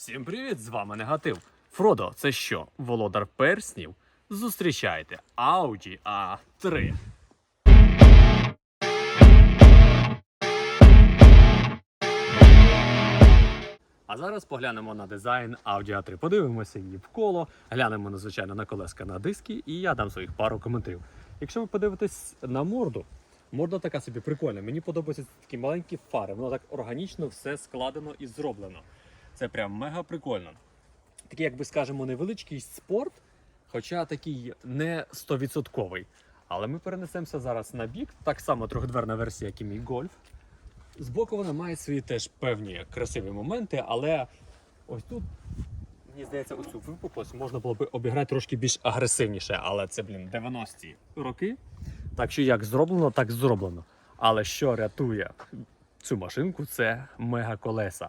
Всім привіт! З вами Негатив. Фродо, це що? Володар перснів? Зустрічайте Audi A3. А зараз поглянемо на дизайн Audi A3. Подивимося її в коло, глянемо надзвичайно на колеска на диски, і я дам своїх пару коментарів. Якщо ви подивитесь на морду, морда така собі прикольна. Мені подобаються такі маленькі фари. Воно так органічно все складено і зроблено. Це прям мега прикольно. Такий, як би скажемо, невеличкий спорт, хоча такий не 100%. Але ми перенесемося зараз на бік. Так само трьохдверна версія, як і мій гольф. Збоку вона має свої теж певні красиві моменти, але ось тут, мені здається, ось цю випуклость можна було б обіграти трошки більш агресивніше, але це, блін, 90-ті роки. Так що як зроблено, так зроблено. Але що рятує цю машинку, це мегаколеса.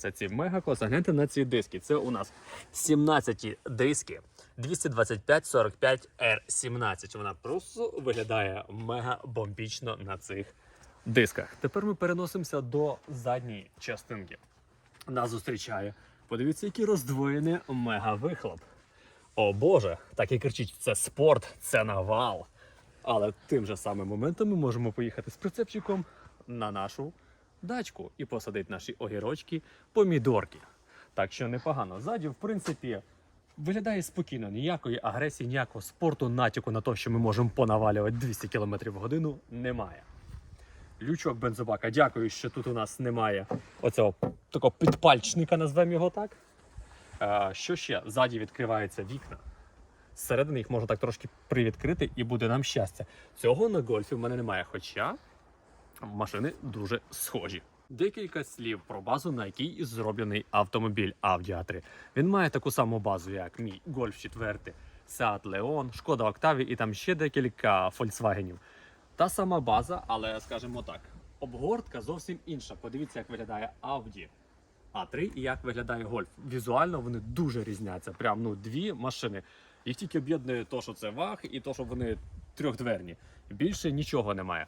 Це ці мегаколеса. Гляньте на ці диски. Це у нас 17 диски 225 45 R17. Вона просто виглядає мега бомбічно на цих дисках. Тепер ми переносимося до задньої частинки. Нас зустрічає. Подивіться, який роздвоєний мега-вихлоп. О Боже, так і кричить: це спорт, це навал. Але тим же самим моментом ми можемо поїхати з прицепчиком на нашу дачку і посадити наші огірочки, помідорки. Так що непогано. Ззаді, в принципі, виглядає спокійно, ніякої агресії, ніякого спорту, натяку на те, що ми можемо понавалювати 200 км в годину, немає. Лючок бензобака. Дякую, що тут у нас немає оцього такого підпальчника, назвемо його так. А, що ще? Ззаді відкриваються вікна. Зсередини їх можна так трошки привідкрити і буде нам щастя. Цього на гольфі в мене немає, хоча машини дуже схожі. Декілька слів про базу, на якій зроблений автомобіль Audi A3. Він має таку саму базу, як мій Golf 4, Seat Leon, Шкода Octavia і там ще декілька Volkswagen. Та сама база, але скажімо так, обгортка зовсім інша. Подивіться, як виглядає Audi A3 і як виглядає Golf. Візуально вони дуже різняться. Прям ну дві машини. Їх тільки об'єднує то, що це ваг, і то, що вони трьохдверні. Більше нічого немає.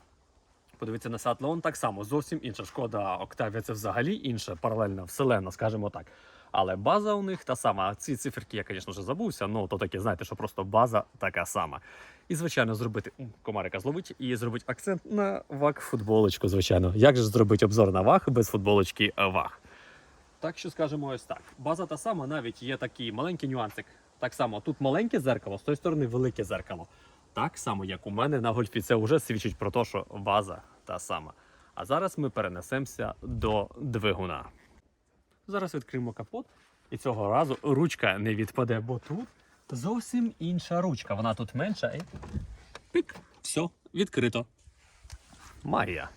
Подивіться на Seat Leon так само, зовсім інша. Шкода Octavia це взагалі інша, паралельна вселена, скажімо так. Але база у них та сама. Ці циферки я, звісно вже забувся, ну то таке, знаєте, що просто база така сама. І, звичайно, зробити комарика зловить і зробити акцент на ваг футболочку, звичайно. Як же зробити обзор на ваг без футболочки е, ваг? Так що скажемо ось так. База та сама, навіть є такий маленький нюансик. Так само, тут маленьке зеркало, з тої сторони велике зеркало. Так само, як у мене на гольфі, це вже свідчить про те, що база та сама. А зараз ми перенесемося до двигуна. Зараз відкриємо капот, і цього разу ручка не відпаде, бо тут зовсім інша ручка. Вона тут менша і пик, все, відкрито. Магія.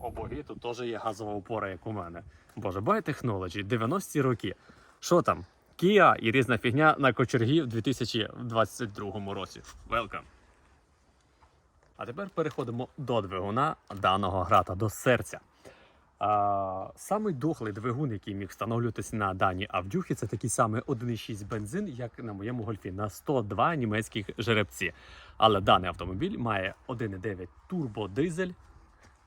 О боги, тут теж є газова опора, як у мене. Боже, технологі, 90-ті роки. Що там? Kia і різна фігня на кочергі в 2022 році. Welcome! А тепер переходимо до двигуна даного грата, до серця. А, самий дохлий двигун, який міг встановлюватися на даній авдюхі, це такий самий 1,6 бензин, як на моєму гольфі, на 102 німецьких жеребці. Але даний автомобіль має 1,9 турбодизель.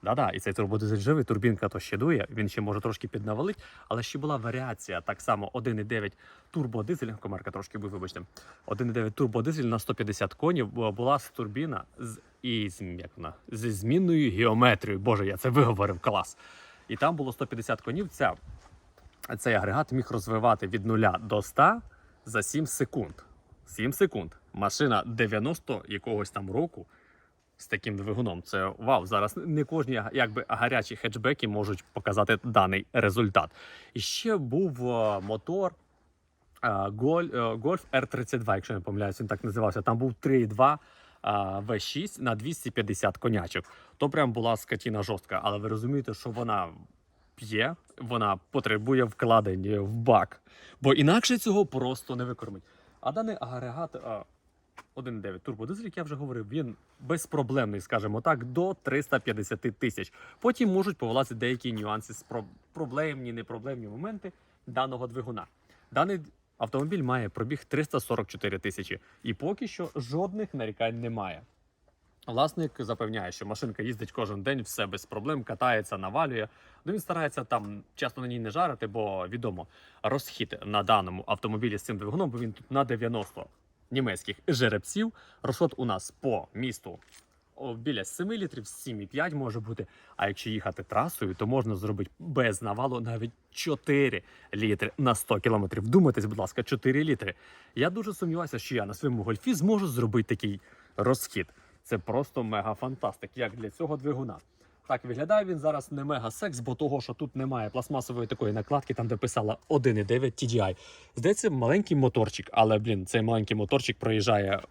Да-да, і цей турбодизель живий, турбінка то ще дує, він ще може трошки піднавалить, але ще була варіація, так само 1,9 турбодизель, комарка трошки був, вибачте, 1,9 турбодизель на 150 конів була турбіна з, і, як вона, зі змінною геометрією. Боже, я це виговорив, клас. І там було 150 конів. Ця, цей агрегат міг розвивати від 0 до 100 за 7 секунд. 7 секунд. Машина 90 якогось там року з таким двигуном. Це вау. Зараз не кожні якби гарячі хетчбеки можуть показати даний результат. І ще був мотор. е, Голь- е, Golf R32, якщо не помиляюсь, він так називався. Там був 3,2 е, V6 на 250 конячок. То прям була скотіна жорстка. Але ви розумієте, що вона п'є, вона потребує вкладень в бак. Бо інакше цього просто не викормить. А даний агрегат е, 1.9 турбодизель, як я вже говорив, він безпроблемний, скажімо так, до 350 тисяч. Потім можуть повилазити деякі нюанси, спро- проблемні, непроблемні моменти даного двигуна. Даний автомобіль має пробіг 344 тисячі, і поки що жодних нарікань немає. Власник запевняє, що машинка їздить кожен день, все без проблем, катається, навалює. Ну він старається там часто на ній не жарити, бо відомо, розхід на даному автомобілі з цим двигуном, бо він тут на 90 німецьких жеребців. Розход у нас по місту біля 7 літрів, 7,5 може бути. А якщо їхати трасою, то можна зробити без навалу навіть 4 літри на 100 кілометрів. Думайтесь, будь ласка, 4 літри. Я дуже сумніваюся, що я на своєму гольфі зможу зробити такий розхід. Це просто мега фантастик, як для цього двигуна. Так виглядає він зараз не мега секс, бо того, що тут немає пластмасової такої накладки, там де писала 1,9 TDI. Здається, маленький моторчик, але блін, цей маленький моторчик проїжджає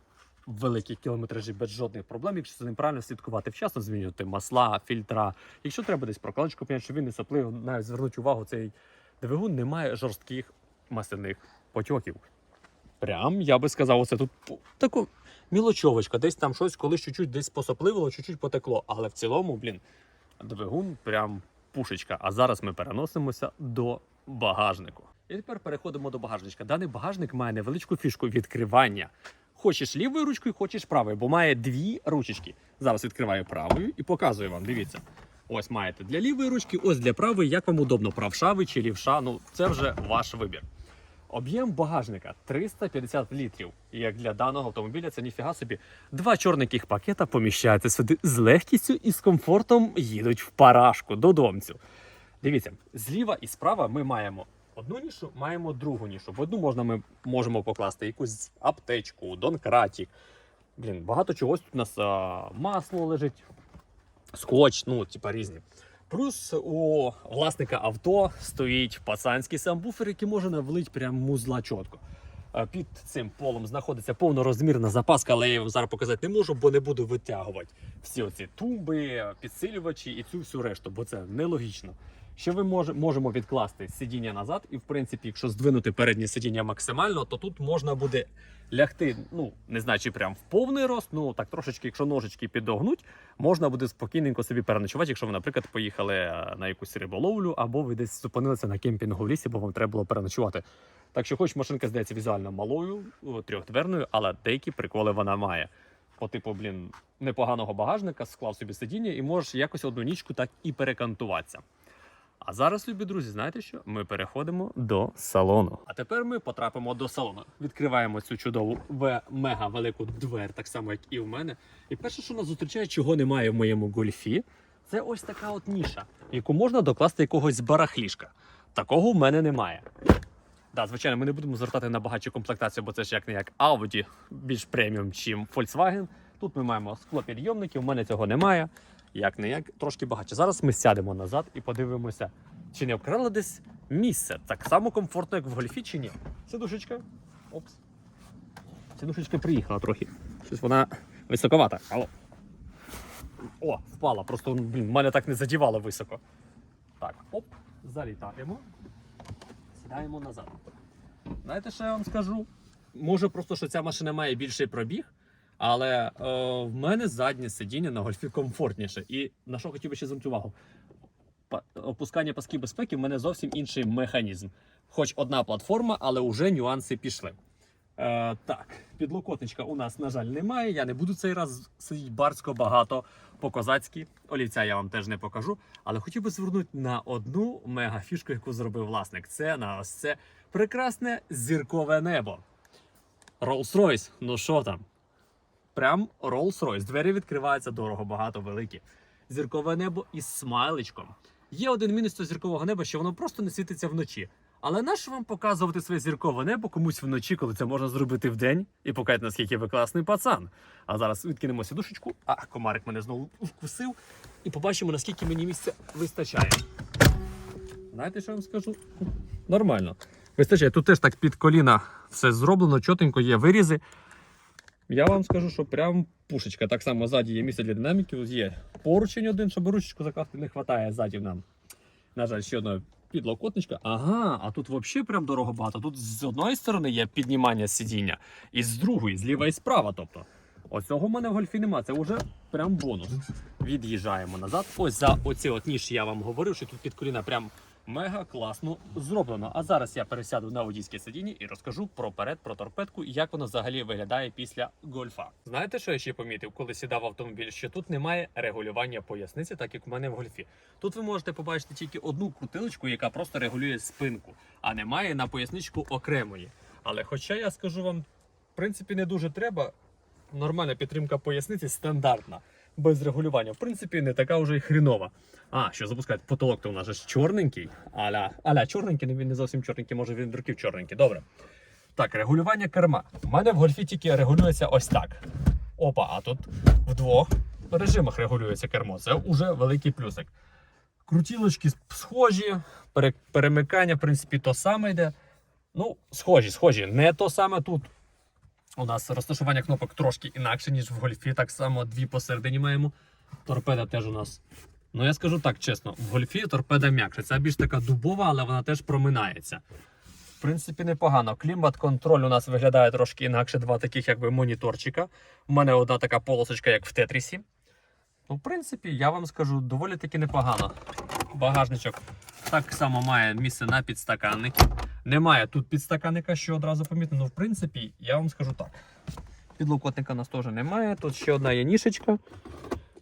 великі кілометражі без жодних проблем, якщо ним правильно слідкувати, вчасно змінювати масла, фільтра. Якщо треба десь прокладочку поміняти, щоб він не саплив, навіть звернуть увагу, цей двигун не має жорстких масляних потьоків. Прям, я би сказав, оце тут таку мілочовочка, десь там щось колись чуть-чуть десь посопливило, чуть-чуть потекло. Але в цілому, блін, двигун прям пушечка. А зараз ми переносимося до багажнику. І тепер переходимо до багажничка. Даний багажник має невеличку фішку відкривання. Хочеш лівою ручкою, хочеш правою, бо має дві ручечки. Зараз відкриваю правою і показую вам. Дивіться. Ось маєте для лівої ручки, ось для правої, як вам удобно, правша ви чи лівша. Ну це вже ваш вибір. Об'єм багажника 350 літрів. І як для даного автомобіля, це ніфіга собі. Два чорненьких пакета поміщаються сюди з легкістю і з комфортом їдуть в парашку додомцю. Дивіться, зліва і справа ми маємо одну нішу, маємо другу нішу. В одну можна ми можемо покласти якусь аптечку, донкратік. Блін, багато чогось тут у нас а, масло лежить, скотч, ну, типа різні. Плюс у власника авто стоїть пацанський самбуфер, який може навлить прям музла чітко. Е, Під цим полом знаходиться повнорозмірна запаска, але я вам зараз показати не можу, бо не буду витягувати всі оці тумби, підсилювачі і цю всю решту, бо це нелогічно. Ще ви може, можемо відкласти сидіння назад, і в принципі, якщо здвинути переднє сидіння максимально, то тут можна буде лягти, ну не знаю, чи прям в повний рост, ну так трошечки, якщо ножички підогнуть, можна буде спокійненько собі переночувати, якщо ви, наприклад, поїхали е, на якусь риболовлю, або ви десь зупинилися на кемпінгу в лісі, бо вам треба було переночувати. Так що, хоч машинка здається візуально малою, трьохдверною, але деякі приколи вона має. По типу, блін, непоганого багажника, склав собі сидіння і можеш якось одну нічку так і перекантуватися. А зараз, любі друзі, знаєте що? Ми переходимо до салону. А тепер ми потрапимо до салону. Відкриваємо цю чудову мега велику двер, так само як і в мене. І перше, що нас зустрічає, чого немає в моєму гольфі, це ось така от ніша, в яку можна докласти якогось барахлішка. Такого в мене немає. Да, звичайно, ми не будемо звертати на багатшу комплектацію, бо це ж як не як Audi, більш преміум, чим Volkswagen. Тут ми маємо склопідйомники, у мене цього немає. Як не як трошки багатше. Зараз ми сядемо назад і подивимося, чи не обкрали десь місце. Так само комфортно, як в гольфі, чи ні. Сидушечка. Опс. Сидушечка приїхала трохи. Щось вона високовата. Алло. О, впала. Просто блін, мене так не задівало високо. Так, оп, залітаємо. Сідаємо назад. Знаєте, що я вам скажу? Може, просто що ця машина має більший пробіг, але е, в мене заднє сидіння на гольфі комфортніше. І на що хотів би ще звернути увагу? Опускання пасків безпеки в мене зовсім інший механізм. Хоч одна платформа, але вже нюанси пішли. Е, так, підлокотничка у нас, на жаль, немає. Я не буду цей раз сидіти барсько багато по-козацьки. Олівця я вам теж не покажу. Але хотів би звернути на одну мега фішку, яку зробив власник. Це на ось це прекрасне зіркове небо. Rolls-Royce, ну що там? Прям Rolls-Royce. Двері відкриваються дорого, багато, великі. Зіркове небо із смайличком. Є один мінус цього зіркового неба, що воно просто не світиться вночі. Але нащо вам показувати своє зіркове небо комусь вночі, коли це можна зробити вдень і показати, наскільки ви класний пацан. А зараз відкинемо сідушечку. А, комарик мене знову вкусив. І побачимо, наскільки мені місця вистачає. Знаєте, що я вам скажу? Нормально. Вистачає. Тут теж так під коліна все зроблено, чотенько є вирізи. Я вам скажу, що прям пушечка. Так само ззаді є місце для динаміків. Є поручень один, щоб ручку закласти, не вистачає ззаді нам. На жаль, ще одна підлокотничка. Ага, а тут взагалі прям дорого багато. Тут з одної сторони є піднімання сидіння, і з другої, зліва і справа. Тобто, оцього в мене в гольфі нема. Це вже прям бонус. Від'їжджаємо назад. Ось за оці от ніж я вам говорив, що тут під коліна прям Мега класно зроблено. А зараз я пересяду на водійське сидіння і розкажу про перед, про торпедку і як воно взагалі виглядає після гольфа. Знаєте, що я ще помітив, коли сідав в автомобіль? Що тут немає регулювання поясниці, так як у мене в гольфі. Тут ви можете побачити тільки одну крутилочку, яка просто регулює спинку, а немає на поясничку окремої. Але хоча я скажу вам, в принципі, не дуже треба. Нормальна підтримка поясниці стандартна, без регулювання. В принципі, не така вже й хрінова. А, що запускають потолок, то у нас же чорненький. Аля, аля, чорненький, ну він не зовсім чорненький, може він бруків чорненький. Добре. Так, регулювання керма. У мене в гольфі тільки регулюється ось так. Опа, а тут в двох режимах регулюється кермо. Це вже великий плюсик. Крутілочки схожі, перемикання, в принципі, то саме йде. Ну, схожі, схожі. Не то саме тут. У нас розташування кнопок трошки інакше, ніж в гольфі. Так само дві посередині маємо. Торпеда теж у нас. Ну, я скажу так чесно, в гольфі торпеда м'якша. Ця більш така дубова, але вона теж проминається. В принципі, непогано. Клімат-контроль у нас виглядає трошки інакше. Два таких, якби моніторчика. У мене одна така полосочка, як в Тетрісі. Ну, в принципі, я вам скажу, доволі таки непогано. Багажничок так само має місце на підстаканники. Немає тут підстаканника, що одразу помітно. Ну, в принципі, я вам скажу так. Підлокотника у нас теж немає. Тут ще одна є нішечка.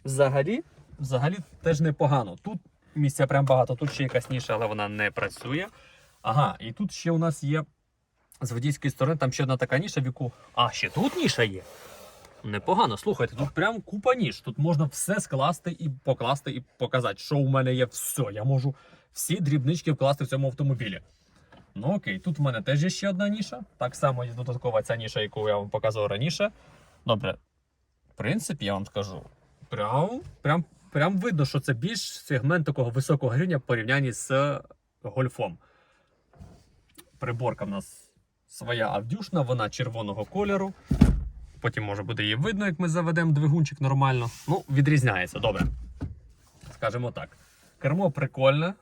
Взагалі, взагалі теж непогано. Тут місця прям багато, тут ще якась ніша, але вона не працює. Ага, і тут ще у нас є з водійської сторони, там ще одна така ніша, в яку. А, ще тут ніша є. Непогано, слухайте, тут прям купа ніж. Тут можна все скласти і покласти, і показати, що у мене є все. Я можу всі дрібнички вкласти в цьому автомобілі. Ну окей, тут в мене теж є ще одна ніша. Так само є додаткова ця ніша, яку я вам показував раніше. Добре, в принципі, я вам скажу, прям, прям, прям видно, що це більш сегмент такого високого рівня в порівнянні з гольфом. Приборка в нас своя авдюшна, вона червоного кольору. Потім може буде її видно, як ми заведемо двигунчик нормально. Ну, відрізняється, добре. Скажімо так. Кермо прикольне,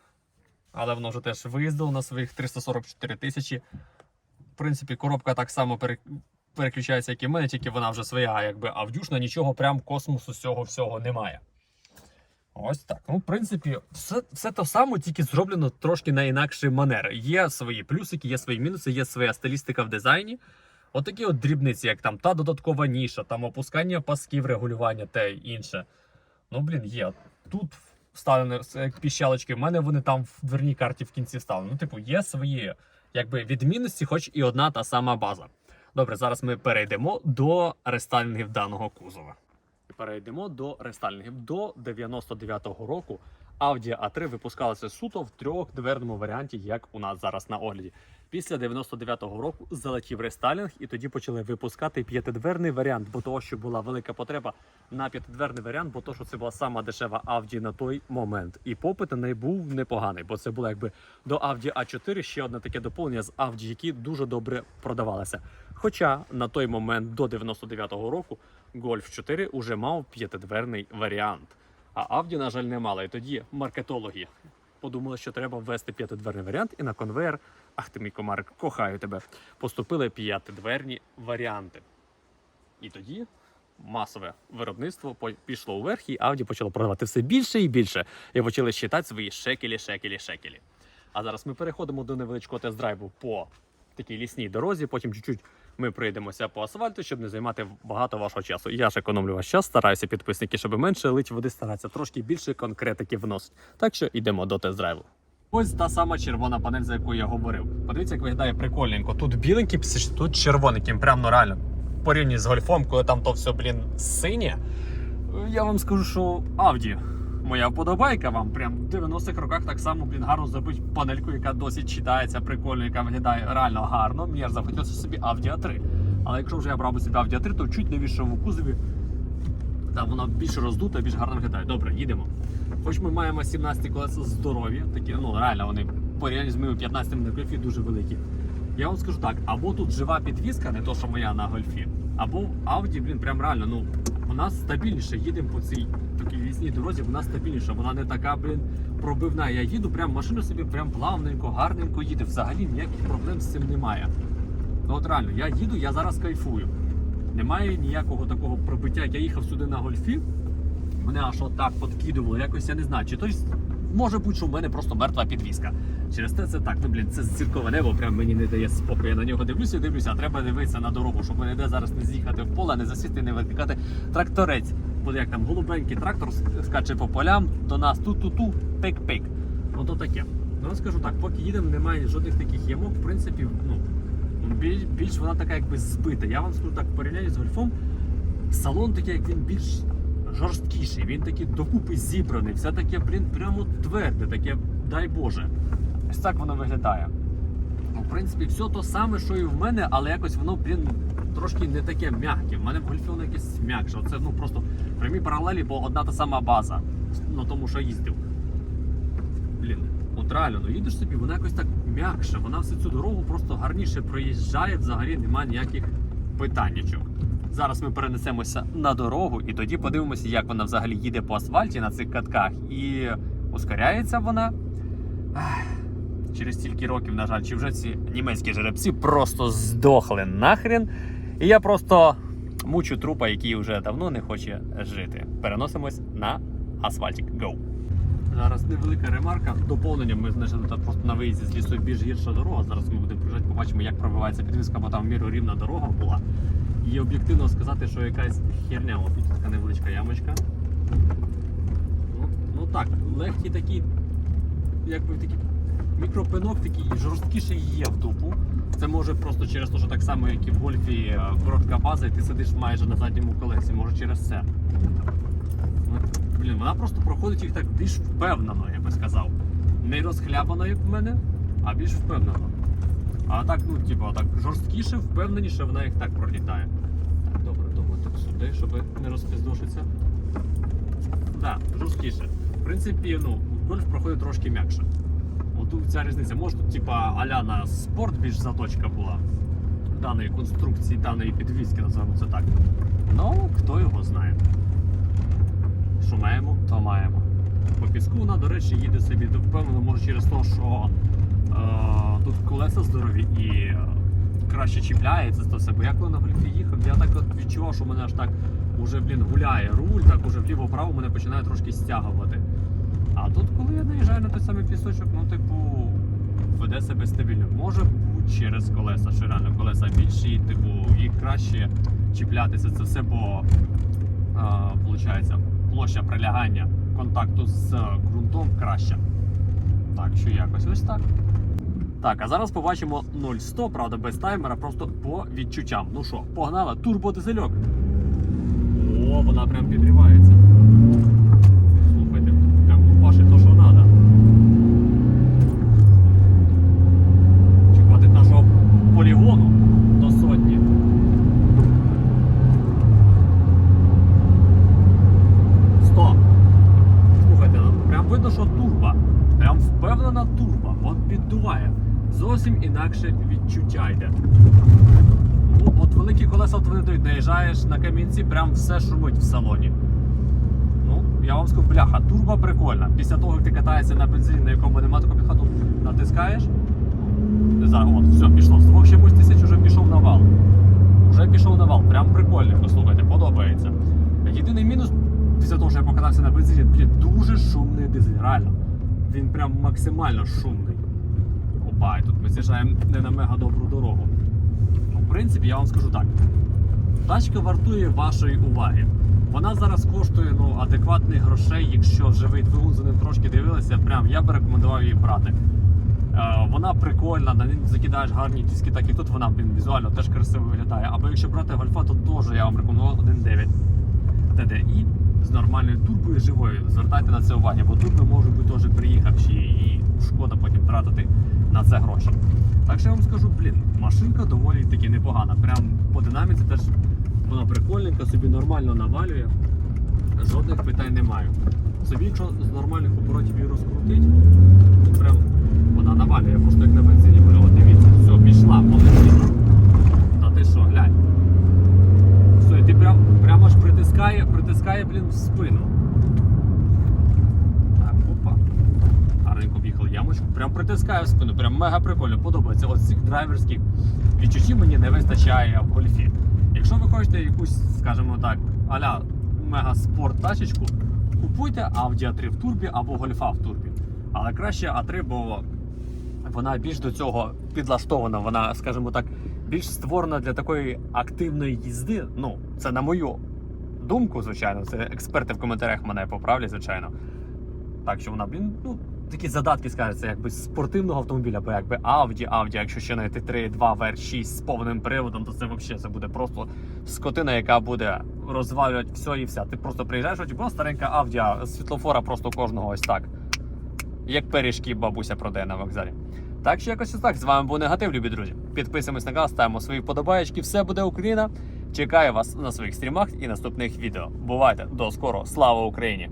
але воно вже теж виїздило на своїх 344 тисячі. В принципі, коробка так само пере- переключається, як і в мене, тільки вона вже своя, якби авдюшна, нічого прям космосу цього всього немає. Ось так. Ну, в принципі, все, все то саме, тільки зроблено трошки на інакший манер. Є свої плюсики, є свої мінуси, є своя стилістика в дизайні. Отакі от дрібниці, як там та додаткова ніша, там опускання пасків, регулювання та інше. Ну, блін, є. Тут вставлені піщалочки, в мене вони там в дверній карті в кінці вставлені. Ну, типу, є свої якби, відмінності, хоч і одна та сама база. Добре, зараз ми перейдемо до рестайлінгів даного кузова. Перейдемо до рестайлінгів. До 99-го року Audi A3 випускалася суто в трьохдверному варіанті, як у нас зараз на огляді. Після 99-го року залетів рестайлінг, і тоді почали випускати п'ятидверний варіант, бо того, що була велика потреба на п'ятидверний варіант, бо то, що це була сама дешева Audi на той момент. І попит на неї був непоганий, бо це було якби до Audi A4 ще одне таке доповнення з Audi, які дуже добре продавалися. Хоча на той момент до 99-го року Golf 4 уже мав п'ятидверний варіант. А Audi, на жаль, не мала. І тоді маркетологи подумали, що треба ввести п'ятидверний варіант, і на конвейер, ах ти мій комарик, кохаю тебе, поступили п'ятидверні варіанти. І тоді масове виробництво пішло вверх, і Audi почало продавати все більше і більше. І почали считати свої шекелі, шекелі, шекелі. А зараз ми переходимо до невеличкого тест-драйву по такій лісній дорозі. Потім чуть-чуть ми пройдемося по асфальту, щоб не займати багато вашого часу. Я ж економлю ваш час, стараюся підписники, щоб менше лить води старатися, трошки більше конкретики вносить. Так що йдемо до тест-драйву. Ось та сама червона панель, за яку я говорив. Подивіться, як виглядає прикольненько. Тут біленький, тут червоненький, прям ну реально. Порівняно з гольфом, коли там то все, блін, синє. Я вам скажу, що Audi. Моя вподобайка вам прям в 90-х роках так само, блін, гарно зробить панельку, яка досить читається, прикольно, яка виглядає реально гарно. Мені аж захотілося собі Audi A3. Але якщо вже я брав би собі Audi A3, то чуть новішому кузові. Там вона більш роздута, більш гарно виглядає. Добре, їдемо. Хоч ми маємо 17 колеса здорові, такі, ну реально вони порівняно з моїми 15 на гольфі дуже великі. Я вам скажу так, або тут жива підвізка, не то, що моя на гольфі, або в Audi, блін, прям реально, ну, у нас стабільніше. Їдемо по цій такій лісній дорозі, вона стабільніша, вона не така, блін, пробивна. Я їду, прям машина собі прям плавненько, гарненько їде. Взагалі ніяких проблем з цим немає. Ну от реально, я їду, я зараз кайфую. Немає ніякого такого пробиття. Я їхав сюди на гольфі, мене аж отак подкидувало. Якось я не знаю, чи то може бути, що в мене просто мертва підвіска. Через те це так, ну блін, це зіркове небо, прям мені не дає спокою. Я на нього дивлюся, дивлюся, а треба дивитися на дорогу, щоб мене де зараз не з'їхати в поле, не засісти, не викликати тракторець. Як там голубенький трактор скаче по полям, до нас ту-ту-ту, пик-пик. Ну то таке. Ну скажу так, поки їдемо, немає жодних таких ямок, в принципі, ну. Більш, більш вона така якби збита. Я вам скажу так, в порівнянні з гольфом, салон такий, як він більш жорсткіший, він такий докупи зібраний, все таке, блін, прямо тверде, таке, дай Боже. Ось так воно виглядає. Ну, в принципі, все то саме, що і в мене, але якось воно, блін, трошки не таке м'яке. В мене в гольфі якесь м'якше. Оце ну просто прямі паралелі, бо одна та сама база на тому, що їздив. Блін, от реально, ну їдеш собі, вона якось так м'якше, вона всю цю дорогу просто гарніше проїжджає, взагалі немає ніяких питаннячок. Зараз ми перенесемося на дорогу і тоді подивимося, як вона взагалі їде по асфальті на цих катках. І ускоряється вона. Через стільки років, на жаль, чи вже ці німецькі жеребці просто здохли нахрен. І я просто мучу трупа, який вже давно не хоче жити. Переносимось на асфальтик. Go! Зараз невелика ремарка. Доповнення ми знайшли тут просто на виїзді з лісу більш гірша дорога. Зараз ми будемо приїжджати, побачимо, як пробивається підвізка, бо там міру рівна дорога була. І об'єктивно сказати, що якась херня. Ось тут така невеличка ямочка. Ну, ну так, легкий такий, якби такий мікропинок такий жорсткіший є в дупу. Це може просто через те, що так само, як і в гольфі е, коротка база, і ти сидиш майже на задньому колесі, може через це. Ну, Блін, вона просто проходить їх так більш впевнено, я би сказав. Не розхлябано, як в мене, а більш впевнено. А так, ну, типу, так жорсткіше, впевненіше вона їх так пролітає. Так, добре, думаю, так сюди, щоб не розпиздошитися. Так, да, жорсткіше. В принципі, ну, гольф проходить трошки м'якше. От ця різниця. Може тут, типа, аля на спорт більш заточка була даної конструкції, даної підвізки, називаємо це так. Ну, хто його знає. Що маємо, то маємо. По піску вона, до речі, їде собі впевнено, може через те, що е, тут колеса здорові і е, краще чіпляється це все. Бо я коли на гольфі їхав, я так відчував, що мене аж так уже, блін, гуляє руль, так уже вліво-право мене починає трошки стягувати. А тут, коли я наїжджаю на той самий пісочок, ну, типу, веде себе стабільно. Може бути через колеса, що реально колеса більші, і, типу, їх краще чіплятися. Це все, бо виходить, площа прилягання контакту з ґрунтом краща. Так, що якось ось так. Так, а зараз побачимо 0-100, правда, без таймера, просто по відчуттям. Ну що, погнали, турбодизельок. О, вона прям підривається. Слухайте, прям пашить то, що треба. Чи хватить нашого полігону до сотні. Сто. Слухайте, ну, прям видно, що турба. Прям впевнена турба. От піддуває. Зовсім інакше відчуття йде. Ну, от великі колеса от вони дають, наїжджаєш на камінці, прям все шумить в салоні. Ну, я вам скажу, бляха, турбо прикольна. Після того, як ти катаєшся на бензині, на якому немає такого підходу, натискаєш. Не знаю, от, все, пішло. З двох тисяч вже пішов на вал. Вже пішов на вал. Прям прикольно, слухайте, подобається. Єдиний мінус, після того, що я покатався на бензині, блін, дуже шумний дизель, реально. Він прям максимально шумний. Опа, і тут ми з'їжджаємо не на мега добру дорогу. Ну, в принципі, я вам скажу так. Тачка вартує вашої уваги. Вона зараз коштує ну, адекватних грошей, якщо живий двигун за ним трошки дивилися, прям я б рекомендував її брати. Е, вона прикольна, на ній закидаєш гарні диски, так і тут вона блін, візуально теж красиво виглядає. Або якщо брати гольфа, то теж я вам рекомендував 1.9 TDI з нормальною турбою живою. Звертайте на це увагу, бо турби можуть бути теж приїхавші і шкода потім тратити на це гроші. Так що я вам скажу, блін, машинка доволі таки непогана. Прям по динаміці теж вона прикольненька, собі нормально навалює. Жодних питань не маю. Собі, якщо з нормальних оборотів її розкрутить, то прям вона навалює, просто як на бензині. От дивіться, все, пішла, полетіла. Та ти що, глянь. Все, ти прям, прямо аж притискає, притискає, блін, в спину. Так, опа. Гарненько в'їхав ямочку. Прям притискає в спину, прям мега прикольно. Подобається. Ось цих драйверських відчуттів мені не вистачає в гольфі. Якщо ви хочете якусь, скажімо так, аля мега спорт тачечку, купуйте Audi A3 в турбі або гольфа в турбі. Але краще А3, бо вона більш до цього підлаштована, вона, скажімо так, більш створена для такої активної їзди. Ну, це на мою думку, звичайно. Це експерти в коментарях мене поправлять, звичайно. Так що вона, блін, ну, такі задатки, скажуть, це якби спортивного автомобіля, бо якби Audi, Audi, якщо ще знайти 3.2 VR6 з повним приводом, то це взагалі це буде просто скотина, яка буде розвалювати все і все. Ти просто приїжджаєш, ось була старенька Audi, світлофора просто кожного ось так. Як пиріжки бабуся продає на вокзалі. Так що якось ось так. З вами був негатив, любі друзі. Підписуємось на канал, ставимо свої вподобаєчки. Все буде Україна. Чекаю вас на своїх стрімах і наступних відео. Бувайте до скоро. Слава Україні!